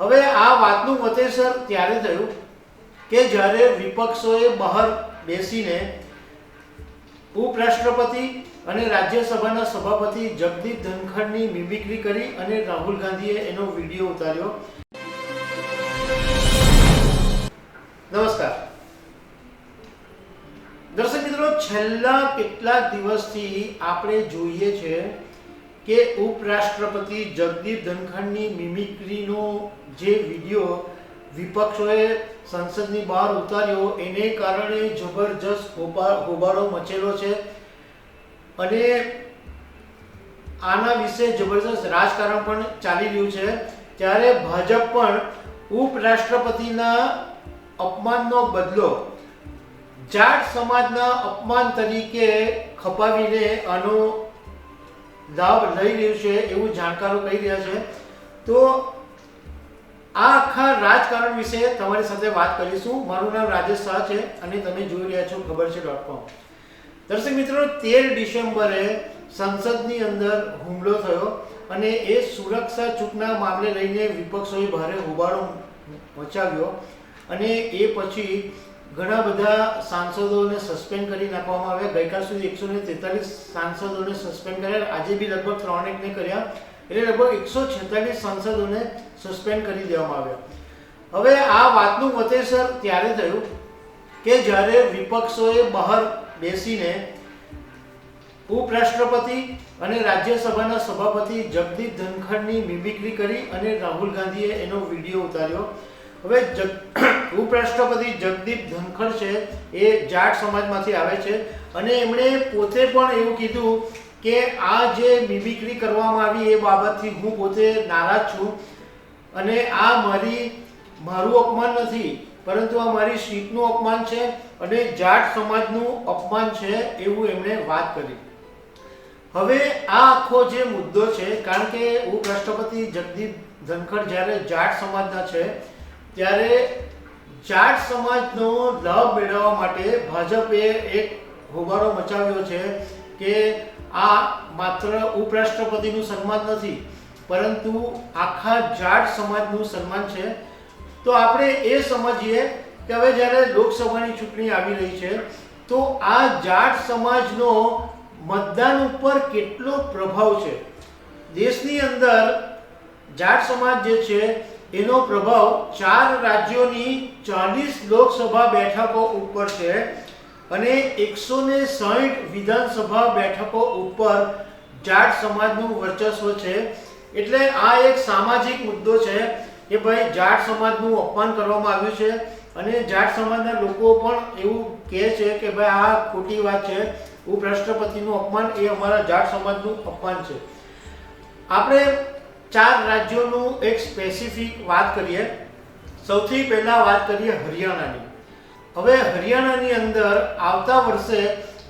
હવે આ વાતનું વતેસર ત્યારે થયું કે જ્યારે વિપક્ષોએ બહાર બેસીને ઉપરાષ્ટ્રપતિ અને રાજ્યસભાના સભાપતિ જગદીપ ધનખડની મિમિક્રી કરી અને રાહુલ ગાંધીએ એનો વીડિયો ઉતાર્યો. નમસ્કાર. દર્શક મિત્રો, છેલ્લા કેટલાક દિવસથી આપણે જોઈએ છે કે ઉપરાષ્ટ્રપતિ જગદીપ ધનખડની મિમિક્રીનો જે વીડિયો વિપક્ષોએ સંસદની બહાર ઉતાર્યો, એને કારણે જબરજસ્ત હોબા- હોબાળો મચેલો છે અને આના વિશે જબરજસ્ત રાજકારણ પણ ચાલી રહ્યું છે. ત્યારે ભાજપ પણ ઉપરાષ્ટ્રપતિના અપમાનનો બદલો જાટ સમાજના અપમાન તરીકે ખપાવીને આનો લાભ લઈ રહ્યું છે, એવું જાણકારો કહી રહ્યા છે. તો આ આખા રાજકારણ વિશે તમારી સાથે વાત કરીશું. મારું નામ રાજેશ શાહ છે અને તમે જોઈ રહ્યા છો ખબર છે ડોટ કોમ દર્શક મિત્રો, તેર ડિસેમ્બરે સંસદની અંદર હુમલો થયો અને એ સુરક્ષા ચૂકના મામલે લઈને વિપક્ષોએ ભારે હોબાળો મચાવ્યો. અને એ પછી ઘણા બધા સાંસદોને સસ્પેન્ડ કરી નાખવામાં આવ્યા. ગઈકાલ સુધી એકસો ને તેતાલીસ સાંસદોને સસ્પેન્ડ કર્યા. આજે બી લગભગ ત્રણેકને કર્યા. એટલે લગભગ એકસો છેતાલીસ સાંસદોને સસ્પેન્ડ કરી દેવામાં આવ્યા. હવે આ વાતનું વતેસર ત્યારે થયું કે જ્યારે વિપક્ષોએ બહાર બેસીને ઉપરાષ્ટ્રપતિ અને રાજ્યસભાના સભાપતિ જગદીપ ધનખડની મિમિક્રી કરી અને રાહુલ ગાંધીએ એનો વીડિયો ઉતાર્યો. હવે ઉપરાષ્ટ્રપતિ જગદીપ ધનખડ છે, એ જાટ સમાજમાંથી આવે છે અને એમણે પોતે પણ એવું કીધું કે આ જે મિમિક્રી કરવામાં આવી એ બાબતથી હું પોતે નારાજ છું અને આ મારી, મારું અપમાન નથી, પરંતુ આ મારી સીટનું અપમાન છે અને જાટ સમાજનું અપમાન છે એવું એમણે વાત કરી. હવે આ આખો જે મુદ્દો છે, કારણ કે ઉપરાષ્ટ્રપતિ જગદીપ ધનખડ જ્યારે જાટ સમાજના છે ત્યારે જાટ સમાજનો લાભ મેળવવા માટે ભાજપે એક હોબાળો મચાવ્યો છે કે આ માત્ર ઉપરાષ્ટ્રપતિનું સન્માન નથી, પરંતુ આખા જાટ સમાજનું સન્માન છે. તો આપણે એ સમજીએ કે હવે જ્યારે લોકસભાની ચૂંટણી આવી રહી છે, તો આ જાટ સમાજનો મતદાન ઉપર કેટલો પ્રભાવ છે? દેશની અંદર જાટ સમાજ જે છે એનો પ્રભાવ ચાર રાજ્યોની ચાલીસ લોકસભા બેઠકો ઉપર છે અને એકસો ને સાહીઠ વિધાનસભા બેઠકો ઉપર જાટ સમાજનું વર્ચસ્વ છે. એટલે આ એક સામાજિક મુદ્દો છે કે ભાઈ જાટ સમાજનું અપમાન કરવામાં આવ્યું છે અને જાટ સમાજના લોકો પણ એવું કહે છે કે ભાઈ આ ખોટી વાત છે. ઉપરાષ્ટ્રપતિનું અપમાન એ અમારા જાટ સમાજનું અપમાન છે. આપણે ચાર રાજ્યોનું એક સ્પેસિફિક વાત કરીએ. સૌથી પહેલાં વાત કરીએ હરિયાણાની. હવે હરિયાણાની અંદર આવતા વર્ષે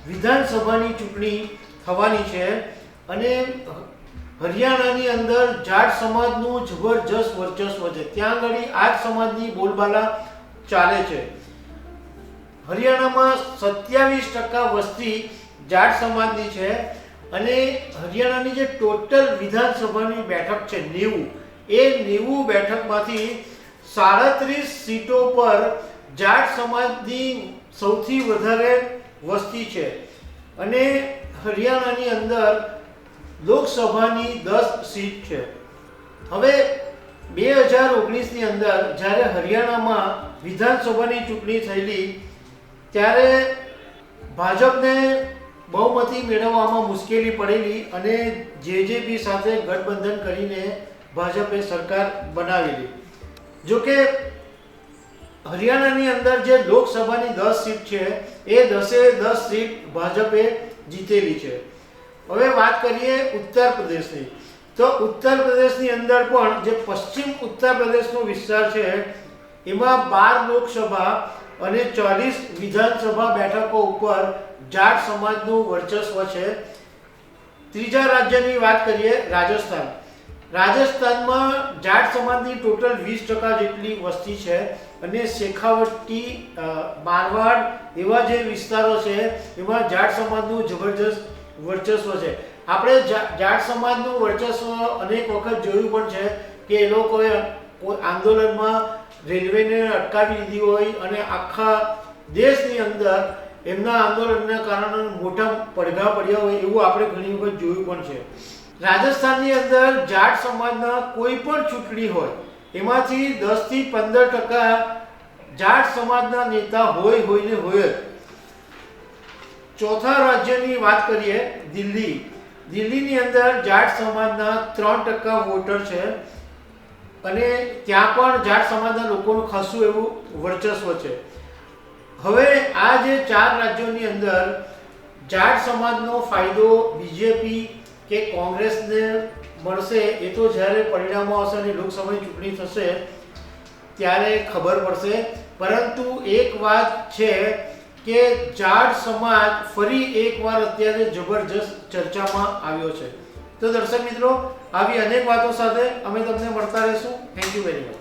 વિધાનસભાની ચૂંટણી થવાની છે અને હરિયાણાની અંદર જાટ સમાજનું જબરજસ્ત વર્ચસ્વ છે. ત્યાં આગળ આ સમાજની બોલબાલા ચાલે છે. હરિયાણામાં સત્યાવીસ ટકા વસ્તી જાટ સમાજની છે. અને હરિયાણાની જે ટોટલ વિધાનસભાની બેઠક છે, નેવું, એ નેવું બેઠકમાંથી સાડત્રીસ સીટો પર જાટ સમાજની સૌથી વધારે વસ્તી છે. અને હરિયાણાની અંદર લોકસભાની દસ સીટ છે. હવે બે હજાર ઓગણીસની અંદર જ્યારે હરિયાણામાં વિધાનસભાની ચૂંટણી થયેલી, ત્યારે ભાજપને બહુમતી મેળવવામાં મુશ્કેલી પડેલી અને જેજેપી સાથે ગઠબંધન કરીને ભાજપે સરકાર બનાવેલી. જોકે હરિયાણાની અંદર જે લોકસભાની દસ સીટ છે, એ દસે દસ સીટ ભાજપે જીતેલી છે. હવે વાત કરીએ ઉત્તર પ્રદેશની. તો ઉત્તર પ્રદેશની અંદર પણ જે પશ્ચિમ ઉત્તર પ્રદેશનો વિસ્તાર છે, એમાં બાર લોકસભા અને ચાલીસ વિધાનસભા બેઠકો ઉપર જાટ સમાજનું વર્ચસ્વ છે. ત્રીજા રાજ્યની વાત કરીએ, રાજસ્થાન. રાજસ્થાનમાં જાટ સમાજની ટોટલ વીસ ટકા જેટલી વસ્તી છે અને શેખાવટી મારવાડ એવા જે વિસ્તારો છે, એમાં જાટ સમાજનું જબરજસ્ત વર્ચસ્વ છે. આપણે જાટ સમાજનું વર્ચસ્વ અનેક વખત જોયું પણ છે કે એ લોકોએ આંદોલનમાં રેલવેને અટકાવી દીધી હોય અને આખા દેશની અંદર એમના આંદોલનના કારણે મોટા પડઘા પડ્યા હોય એવું આપણે ઘણી વખત જોયું પણ છે. રાજસ્થાનની અંદર જાટ સમાજના કોઈ પણ ચૂંટણી હોય, એમાંથી દસથી પંદર ટકા જાટ સમાજના નેતા હોય હોય ને હોય ચોથા રાજ્યની વાત કરીએ, દિલ્હી. દિલ્હીની અંદર જાટ સમાજના ત્રણ ટકા વોટર છે અને ત્યાં પણ જાટ સમાજના લોકોનું ખાસું એવું વર્ચસ્વ છે. હવે આ જે ચાર રાજ્યોની અંદર જાટ સમાજનો ફાયદો બીજેપી કે કોંગ્રેસને મળશે, એ તો જ્યારે પરિણામો આવશે અને લોકસભાની ચૂંટણી થશે, ત્યારે ખબર પડશે. પરંતુ એક વાત છે કે જાટ સમાજ ફરી એકવાર અત્યારે જબરજસ્ત ચર્ચામાં આવ્યો છે. તો દર્શક મિત્રો, આવી અનેક વાતો સાથે અમે તમને મળતા રહીશું. Thank you very much